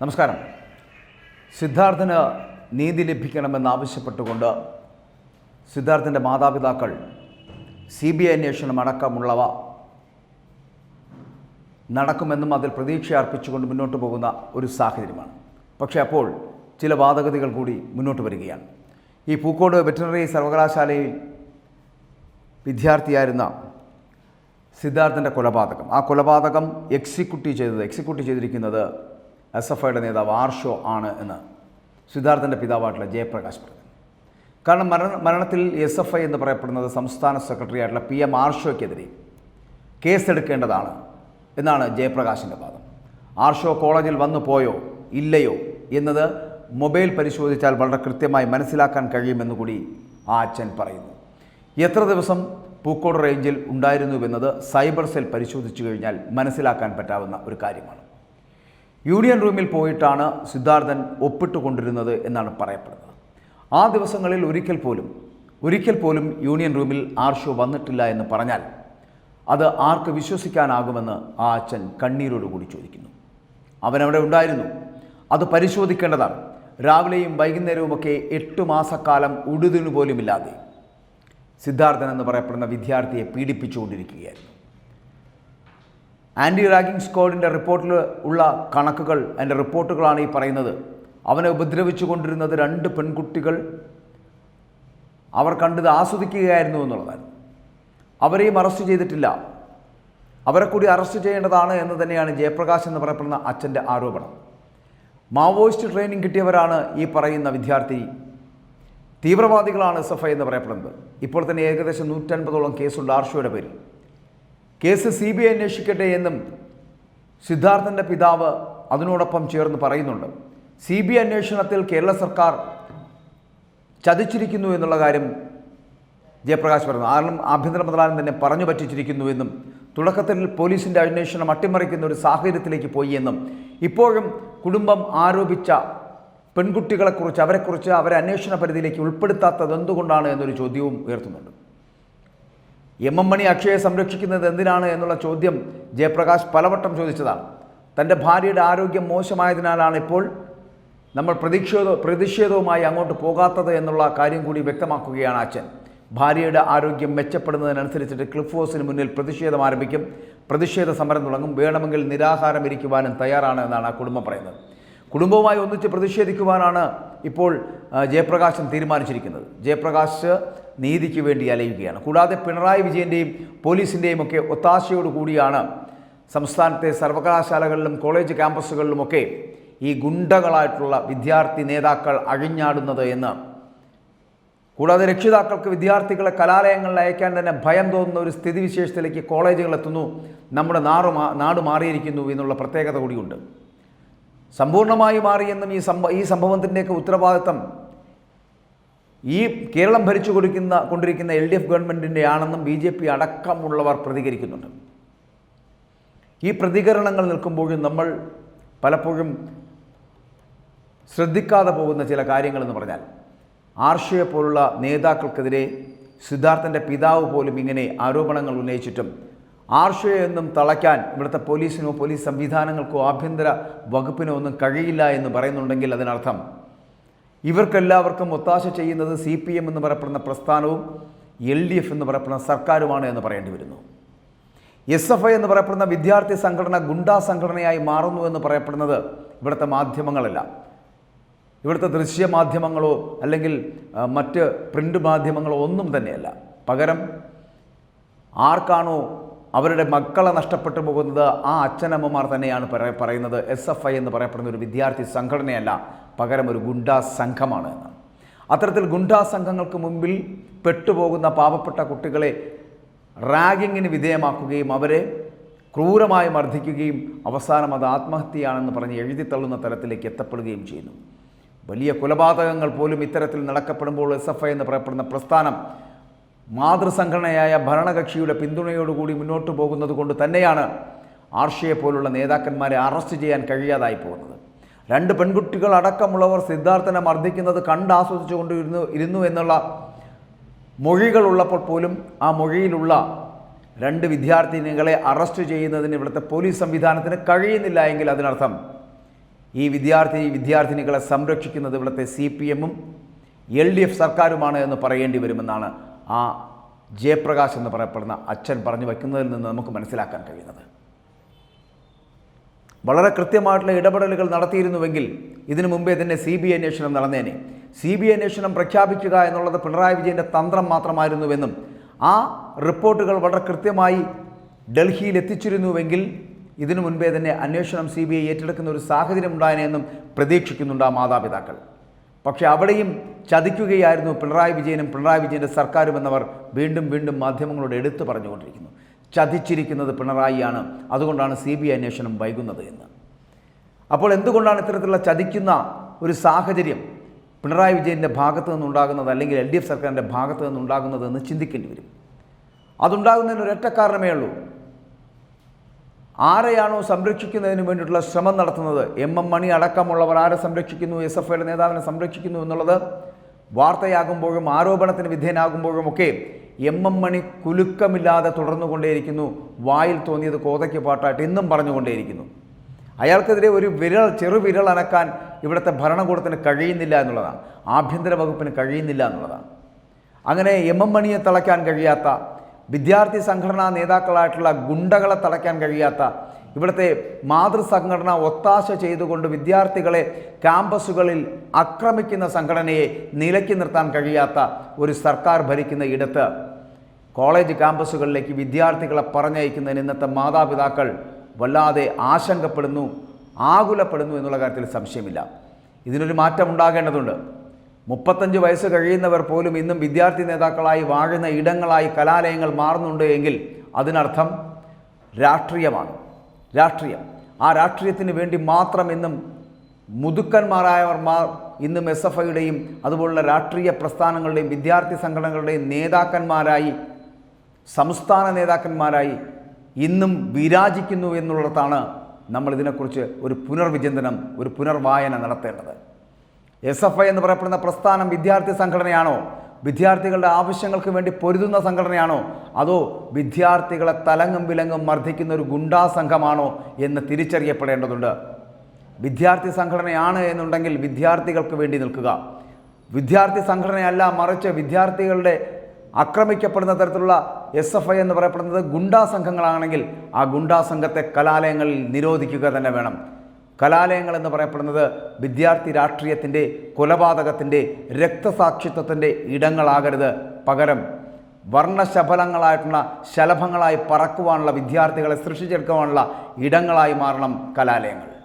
നമസ്കാരം. സിദ്ധാർത്ഥന് നീതി ലഭിക്കണമെന്നാവശ്യപ്പെട്ടുകൊണ്ട് സിദ്ധാർത്ഥന്റെ മാതാപിതാക്കൾ സി ബി ഐ അന്വേഷണം അടക്കമുള്ളവ നടക്കുമെന്നും അതിൽ പ്രതീക്ഷ അർപ്പിച്ചുകൊണ്ട് മുന്നോട്ട് പോകുന്ന ഒരു സാഹചര്യമാണ്. പക്ഷേ അപ്പോൾ ചില വാദഗതികൾ കൂടി മുന്നോട്ട് വരികയാണ്. ഈ പൂക്കോട് വെറ്റിനറി സർവകലാശാലയിൽ വിദ്യാർത്ഥിയായിരുന്ന സിദ്ധാർത്ഥന്റെ കൊലപാതകം. ആ കൊലപാതകം എക്സിക്യൂട്ടീവ് ചെയ്തത് എക്സിക്യൂട്ടീവ് ചെയ്തിരിക്കുന്നത് എസ് എഫ് ഐയുടെ നേതാവ് ആർഷോ ആണ് എന്ന് സിദ്ധാർത്ഥന്റെ പിതാവായിട്ടുള്ള ജയപ്രകാശ് പറഞ്ഞു. കാരണം മരണ മരണത്തിൽ എസ് എഫ് ഐ എന്ന് പറയപ്പെടുന്നത് സംസ്ഥാന സെക്രട്ടറി ആയിട്ടുള്ള പി എം ആർഷോയ്ക്കെതിരെ കേസെടുക്കേണ്ടതാണ് എന്നാണ് ജയപ്രകാശിന്റെ വാദം. ആർഷോ കോളേജിൽ വന്നു പോയോ ഇല്ലയോ എന്നത് മൊബൈൽ പരിശോധിച്ചാൽ വളരെ കൃത്യമായി മനസ്സിലാക്കാൻ കഴിയുമെന്ന് കൂടി ആ അച്ഛൻ പറയുന്നു. എത്ര ദിവസം പൂക്കോട് റേഞ്ചിൽ ഉണ്ടായിരുന്നുവെന്നത് സൈബർ സെൽ പരിശോധിച്ചു കഴിഞ്ഞാൽ മനസ്സിലാക്കാൻ പറ്റാവുന്ന ഒരു കാര്യമാണ്. യൂണിയൻ റൂമിൽ പോയിട്ടാണ് സിദ്ധാർത്ഥൻ ഒപ്പിട്ടുകൊണ്ടിരുന്നത് എന്നാണ് പറയപ്പെടുന്നത്. ആ ദിവസങ്ങളിൽ ഒരിക്കൽ പോലും ഒരിക്കൽ പോലും യൂണിയൻ റൂമിൽ ആർഷോ വന്നിട്ടില്ല എന്ന് പറഞ്ഞാൽ അത് ആർക്ക് വിശ്വസിക്കാനാകുമെന്ന് ആ അച്ഛൻ കണ്ണീരോടുകൂടി ചോദിക്കുന്നു. അവനവിടെ ഉണ്ടായിരുന്നു. അത് പരിശോധിക്കേണ്ടതാണ്. രാവിലെയും വൈകുന്നേരവുമൊക്കെ എട്ട് മാസക്കാലം ഉടുതിനു പോലുമില്ലാതെ. സിദ്ധാർത്ഥൻ എന്ന് പറയപ്പെടുന്ന വിദ്യാർത്ഥിയെ പീഡിപ്പിച്ചുകൊണ്ടിരിക്കുകയായിരുന്നു. ആന്റി റാഗിംഗ് സ്ക്വാഡിന്റെ റിപ്പോർട്ടിൽ ഉള്ള കണക്കുകൾ അതിന്റെ റിപ്പോർട്ടുകളാണ് ഈ പറയുന്നത്. അവനെ ഉപദ്രവിച്ചു കൊണ്ടിരുന്നത് രണ്ട് പെൺകുട്ടികൾ. അവർ കണ്ടത് ആസ്വദിക്കുകയായിരുന്നു എന്നുള്ളതാണ് അവരെയും അറസ്റ്റ് ചെയ്തിട്ടില്ല. അവരെ കൂടി അറസ്റ്റ് ചെയ്യേണ്ടതാണ് എന്ന് തന്നെയാണ് ജയപ്രകാശ് എന്ന് പറയപ്പെടുന്ന അച്ഛന്റെ ആരോപണം. മാവോയിസ്റ്റ് ട്രെയിനിങ് കിട്ടിയവരാണ് ഈ പറയുന്ന വിദ്യാർത്ഥി. തീവ്രവാദികളാണ് ഐ എന്ന് പറയപ്പെടുന്നത്. ഇപ്പോൾ തന്നെ ഏകദേശം നൂറ്റൻപതോളം കേസുണ്ട് ആർഷോയുടെ പേരിൽ. കേസ് സി ബി ഐ അന്വേഷിക്കട്ടെ എന്നും സിദ്ധാർത്ഥന്റെ പിതാവ് അതിനോടൊപ്പം ചേർന്ന് പറയുന്നുണ്ട്. സി ബി ഐ അന്വേഷണത്തിൽ കേരള സർക്കാർ ചതിച്ചിരിക്കുന്നു എന്നുള്ള കാര്യം ജയപ്രകാശ് പറഞ്ഞു കാരണം ആഭ്യന്തര മന്ത്രാലയം തന്നെ പറഞ്ഞു പറ്റിച്ചിരിക്കുന്നു എന്നും തുടക്കത്തിൽ പോലീസിന്റെ അന്വേഷണം അട്ടിമറിക്കുന്ന ഒരു സാഹചര്യത്തിലേക്ക് പോയി എന്നും ഇപ്പോഴും കുടുംബം ആരോപിച്ച പെൺകുട്ടികളെക്കുറിച്ച് അവരെക്കുറിച്ച് അവരെ അന്വേഷണ പരിധിയിലേക്ക് ഉൾപ്പെടുത്താത്തത് എന്തുകൊണ്ടാണ് എന്നൊരു ചോദ്യവും ഉയർത്തുന്നുണ്ട്. എം എം മണി അക്ഷയെ സംരക്ഷിക്കുന്നത് എന്തിനാണ് എന്നുള്ള ചോദ്യം ജയപ്രകാശ് പലവട്ടം ചോദിച്ചതാണ്. തന്റെ ഭാര്യയുടെ ആരോഗ്യം മോശമായതിനാലാണ് ഇപ്പോൾ നമ്മൾ പ്രതിഷേധ പ്രതിഷേധവുമായി അങ്ങോട്ട് പോകാത്തത് എന്നുള്ള കാര്യം കൂടി വ്യക്തമാക്കുകയാണ് അച്ഛൻ. ഭാര്യയുടെ ആരോഗ്യം മെച്ചപ്പെടുന്നതിനനുസരിച്ചിട്ട് ക്ലിഫ് ഹൗസിന് മുന്നിൽ പ്രതിഷേധം ആരംഭിക്കും. പ്രതിഷേധ സമരം തുടങ്ങും. വേണമെങ്കിൽ നിരാഹാരം ഇരിക്കുവാനും തയ്യാറാണ് എന്നാണ് ആ കുടുംബം പറയുന്നത്. കുടുംബവുമായി ഒന്നിച്ച് പ്രതിഷേധിക്കുവാനാണ് ഇപ്പോൾ ജയപ്രകാശം തീരുമാനിച്ചിരിക്കുന്നത്. ജയപ്രകാശ് നീതിക്ക് വേണ്ടി അലയുകയാണ്. കൂടാതെ പിണറായി വിജയന്റെയും പോലീസിന്റെയും ഒക്കെ ഒത്താശയോട് കൂടിയാണ് സംസ്ഥാനത്തെ സർവകലാശാലകളിലും കോളേജ് ക്യാമ്പസുകളിലുമൊക്കെ ഈ ഗുണ്ടകളായിട്ടുള്ള വിദ്യാർത്ഥി നേതാക്കൾ അഴിഞ്ഞാടുന്നത് എന്ന്. കൂടാതെ രക്ഷിതാക്കൾക്ക് വിദ്യാർത്ഥികളെ കലാലയങ്ങളിൽ അയക്കാൻ തന്നെ ഭയം തോന്നുന്ന ഒരു സ്ഥിതിവിശേഷത്തിലേക്ക് കോളേജുകൾ എത്തുന്നു. നമ്മുടെ നാട് നാട് മാറിയിരിക്കുന്നു എന്നുള്ള പ്രത്യേകത കൂടിയുണ്ട്. സമ്പൂർണമായി മാറിയെന്നും ഈ സംഭവ ഈ സംഭവത്തിന്റെയൊക്കെ ഉത്തരവാദിത്തം ഈ കേരളം ഭരിച്ചു കൊടുക്കുന്ന കൊണ്ടിരിക്കുന്ന എൽ ഡി എഫ് ഗവൺമെന്റിന്റെ ആണെന്നും ബി ജെ പി അടക്കമുള്ളവർ പ്രതികരിക്കുന്നുണ്ട്. ഈ പ്രതികരണങ്ങൾ നിൽക്കുമ്പോഴും നമ്മൾ പലപ്പോഴും ശ്രദ്ധിക്കാതെ പോകുന്ന ചില കാര്യങ്ങളെന്ന് പറഞ്ഞാൽ ആർഷയെ പോലുള്ള നേതാക്കൾക്കെതിരെ സിദ്ധാർത്ഥന്റെ പിതാവ് പോലും ഇങ്ങനെ ആരോപണങ്ങൾ ഉന്നയിച്ചിട്ടും ആർഷയെ എന്നും തളയ്ക്കാൻ ഇവിടുത്തെ പോലീസിനോ പോലീസ് സംവിധാനങ്ങൾക്കോ ആഭ്യന്തര വകുപ്പിനോ ഒന്നും കഴിയില്ല എന്ന് പറയുന്നുണ്ടെങ്കിൽ അതിനർത്ഥം ഇവർക്കെല്ലാവർക്കും ഒത്താശ ചെയ്യുന്നത് സി പി എം എന്ന് പറയപ്പെടുന്ന പ്രസ്ഥാനവും എൽ ഡി എഫ് എന്ന് പറയപ്പെടുന്ന സർക്കാരുമാണ് എന്ന് പറയേണ്ടി വരുന്നു. എസ് എഫ് ഐ എന്ന് പറയപ്പെടുന്ന വിദ്യാർത്ഥി സംഘടന ഗുണ്ടാ സംഘടനയായി മാറുന്നു എന്ന് പറയപ്പെടുന്നത് ഇവിടുത്തെ മാധ്യമങ്ങളല്ല. ഇവിടുത്തെ ദൃശ്യ മാധ്യമങ്ങളോ അല്ലെങ്കിൽ മറ്റ് പ്രിന്റ് മാധ്യമങ്ങളോ ഒന്നും തന്നെയല്ല. പകരം ആർക്കാണോ അവരുടെ മക്കളെ നഷ്ടപ്പെട്ടു പോകുന്നത് ആ അച്ഛനമ്മമാർ തന്നെയാണ് പറ- പറയുന്നത്. എസ് എഫ് ഐ എന്ന് പറയപ്പെടുന്ന ഒരു വിദ്യാർത്ഥി സംഘടനയല്ല. പകരം ഒരു ഗുണ്ടാ സംഘമാണ് എന്ന്. അത്തരത്തിൽ ഗുണ്ടാ സംഘങ്ങൾക്ക് മുമ്പിൽ പെട്ടുപോകുന്ന പാവപ്പെട്ട കുട്ടികളെ റാഗിങ്ങിന് വിധേയമാക്കുകയും അവരെ ക്രൂരമായി മർദ്ദിക്കുകയും അവസാനം അത് ആത്മഹത്യയാണെന്ന് പറഞ്ഞ് എഴുതിത്തള്ളുന്ന തരത്തിലേക്ക് എത്തപ്പെടുകയും ചെയ്യുന്നു. വലിയ കൊലപാതകങ്ങൾ പോലും ഇത്തരത്തിൽ നടക്കപ്പെടുമ്പോൾ എസ് എഫ് ഐ എന്ന് പറയപ്പെടുന്ന പ്രസ്ഥാനം മാതൃസംഘടനയായ ഭരണകക്ഷിയുടെ പിന്തുണയോടുകൂടി മുന്നോട്ട് പോകുന്നത് കൊണ്ട് തന്നെയാണ് ആർഷയെ പോലുള്ള നേതാക്കന്മാരെ അറസ്റ്റ് ചെയ്യാൻ കഴിയാതായി പോകുന്നത്. രണ്ട് പെൺകുട്ടികൾ അടക്കമുള്ളവർ സിദ്ധാർത്ഥനെ മർദ്ദിക്കുന്നത് കണ്ടാസ്വദിച്ചുകൊണ്ട് കൊണ്ടിരുന്നു ഇരുന്നു എന്നുള്ള മൊഴികളുള്ളപ്പോൾ പോലും ആ മൊഴിയിലുള്ള രണ്ട് വിദ്യാർത്ഥിനികളെ അറസ്റ്റ് ചെയ്യുന്നതിന് ഇവിടുത്തെ പോലീസ് സംവിധാനത്തിന് കഴിയുന്നില്ല എങ്കിൽ അതിനർത്ഥം ഈ വിദ്യാർത്ഥി വിദ്യാർത്ഥിനികളെ സംരക്ഷിക്കുന്നത് ഇവിടുത്തെ സി പി എമ്മും എൽ ഡി എഫ് സർക്കാരുമാണ് എന്ന് പറയേണ്ടി വരുമെന്നാണ് ആ ജയപ്രകാശ് എന്ന് പറയപ്പെടുന്ന അച്ഛൻ പറഞ്ഞു വയ്ക്കുന്നതിൽ നിന്ന് നമുക്ക് മനസ്സിലാക്കാൻ കഴിയുന്നത്. വളരെ കൃത്യമായിട്ടുള്ള ഇടപെടലുകൾ നടത്തിയിരുന്നുവെങ്കിൽ ഇതിനു മുമ്പേ തന്നെ സി ബി അന്വേഷണം നടന്നേനെ. സി ബി അന്വേഷണം പ്രഖ്യാപിക്കുക എന്നുള്ളത് പിണറായി വിജയന്റെ തന്ത്രം മാത്രമായിരുന്നുവെന്നും ആ റിപ്പോർട്ടുകൾ വളരെ കൃത്യമായി ഡൽഹിയിൽ എത്തിച്ചിരുന്നുവെങ്കിൽ ഇതിനു മുൻപേ തന്നെ അന്വേഷണം സി ബി ഐ ഏറ്റെടുക്കുന്ന ഒരു സാഹചര്യം ഉണ്ടായനെന്നും പ്രതീക്ഷിക്കുന്നുണ്ട് ആ മാതാപിതാക്കൾ. പക്ഷേ അവിടെയും ചതിക്കുകയായിരുന്നു പിണറായി വിജയനും പിണറായി വിജയന്റെ സർക്കാരും എന്നവർ വീണ്ടും വീണ്ടും മാധ്യമങ്ങളോട് എടുത്തു പറഞ്ഞുകൊണ്ടിരിക്കുന്നു. ചതിച്ചിരിക്കുന്നത് പിണറായിയാണ്. അതുകൊണ്ടാണ് സി ബി അന്വേഷണം വൈകുന്നത് എന്ന്. അപ്പോൾ എന്തുകൊണ്ടാണ് ഇത്തരത്തിലുള്ള ചതിക്കുന്ന ഒരു സാഹചര്യം പിണറായി വിജയന്റെ ഭാഗത്തു നിന്നുണ്ടാകുന്നത് അല്ലെങ്കിൽ എൽ ഡി എഫ് സർക്കാരിന്റെ ഭാഗത്തു നിന്നുണ്ടാകുന്നത് എന്ന് ചിന്തിക്കേണ്ടി വരും. അതുണ്ടാകുന്നതിന് ഒരൊറ്റ കാരണമേ ഉള്ളൂ. ആരെയാണോ സംരക്ഷിക്കുന്നതിന് വേണ്ടിയിട്ടുള്ള ശ്രമം നടത്തുന്നത്? എം എം മണി അടക്കമുള്ളവർ ആരെ സംരക്ഷിക്കുന്നു? എസ് എഫ് ഐയുടെ നേതാവിനെ സംരക്ഷിക്കുന്നു എന്നുള്ളത് വാർത്തയാകുമ്പോഴും ആരോപണത്തിന് വിധേയനാകുമ്പോഴും ഒക്കെ എം എം മണി കുലുക്കമില്ലാതെ തുടർന്നുകൊണ്ടേയിരിക്കുന്നു. വായിൽ തോന്നിയത് കോതയ്ക്ക് പാട്ടായിട്ട് ഇന്നും പറഞ്ഞുകൊണ്ടേയിരിക്കുന്നു. അയാൾക്കെതിരെ ഒരു വിരൽ ചെറു വിരൽ അനക്കാൻ ഇവിടുത്തെ ഭരണകൂടത്തിന് കഴിയുന്നില്ല എന്നുള്ളതാണ്. ആഭ്യന്തര വകുപ്പിന് കഴിയുന്നില്ല എന്നുള്ളതാണ്. അങ്ങനെ എം എം മണിയെ തളയ്ക്കാൻ കഴിയാത്ത വിദ്യാർത്ഥി സംഘടനാ നേതാക്കളായിട്ടുള്ള ഗുണ്ടകളെ തടയ്ക്കാൻ കഴിയാത്ത ഇവിടുത്തെ മാതൃസംഘടന ഒത്താശ ചെയ്തുകൊണ്ട് വിദ്യാർത്ഥികളെ ക്യാമ്പസുകളിൽ ആക്രമിക്കുന്ന സംഘടനയെ നിലയ്ക്ക് നിർത്താൻ കഴിയാത്ത ഒരു സർക്കാർ ഭരിക്കുന്ന ഇടത്ത് കോളേജ് ക്യാമ്പസുകളിലേക്ക് വിദ്യാർത്ഥികളെ പറഞ്ഞയക്കുന്നതിന് ഇന്നത്തെ മാതാപിതാക്കൾ വല്ലാതെ ആശങ്കപ്പെടുന്നു ആകുലപ്പെടുന്നു എന്നുള്ള കാര്യത്തിൽ സംശയമില്ല. ഇതിനൊരു മാറ്റം ഉണ്ടാകേണ്ടതുണ്ട് മുപ്പത്തഞ്ച് വയസ്സ് കഴിയുന്നവർ പോലും ഇന്നും വിദ്യാർത്ഥി നേതാക്കളായി വാഴുന്ന ഇടങ്ങളായി കലാലയങ്ങൾ മാറുന്നുണ്ട് എങ്കിൽ അതിനർത്ഥം രാഷ്ട്രീയമാണ്. രാഷ്ട്രീയം. ആ രാഷ്ട്രീയത്തിന് വേണ്ടി മാത്രം ഇന്നും മുതുക്കന്മാരായവർ മാ ഇന്നും എസ് എഫ് ഐയുടെയും അതുപോലുള്ള രാഷ്ട്രീയ പ്രസ്ഥാനങ്ങളുടെയും വിദ്യാർത്ഥി സംഘടനകളുടെയും നേതാക്കന്മാരായി സംസ്ഥാന നേതാക്കന്മാരായി ഇന്നും വിരാജിക്കുന്നു എന്നുള്ളതാണ് നമ്മൾ ഇതിനെക്കുറിച്ച് ഒരു പുനർവിചിന്തനം ഒരു പുനർവായന നടത്തേണ്ടത്. എസ് എഫ് ഐ എന്ന് പറയപ്പെടുന്ന പ്രസ്ഥാനം വിദ്യാർത്ഥി സംഘടനയാണോ? വിദ്യാർത്ഥികളുടെ ആവശ്യങ്ങൾക്ക് വേണ്ടി പൊരുതുന്ന സംഘടനയാണോ? അതോ വിദ്യാർത്ഥികളെ തലങ്ങും വിലങ്ങും മർദ്ദിക്കുന്ന ഒരു ഗുണ്ടാ സംഘമാണോ എന്ന് തിരിച്ചറിയപ്പെടേണ്ടതുണ്ട്. വിദ്യാർത്ഥി സംഘടനയാണ് എന്നുണ്ടെങ്കിൽ വിദ്യാർത്ഥികൾക്ക് വേണ്ടി നിൽക്കുക. വിദ്യാർത്ഥി സംഘടനയല്ല മറിച്ച് വിദ്യാർത്ഥികളുടെ ആക്രമിക്കപ്പെടുന്ന തരത്തിലുള്ള എസ് എഫ് ഐ എന്ന് പറയപ്പെടുന്നത് ഗുണ്ടാ സംഘങ്ങളാണെങ്കിൽ ആ ഗുണ്ടാ സംഘത്തെ കലാലയങ്ങളിൽ നിരോധിക്കുക തന്നെ വേണം. കലാലയങ്ങൾ എന്ന് പറയപ്പെടുന്നത് വിദ്യാർത്ഥി രാഷ്ട്രീയത്തിന്റെ കൊലപാതകത്തിന്റെ രക്തസാക്ഷിത്വത്തിന്റെ ഇടങ്ങളാകരുത്. പകരം വർണശബലങ്ങളായിട്ടുള്ള ശലഭങ്ങളായി പറക്കുവാനുള്ള വിദ്യാർത്ഥികളെ സൃഷ്ടിച്ചെടുക്കുവാനുള്ള ഇടങ്ങളായി മാറണം കലാലയങ്ങൾ.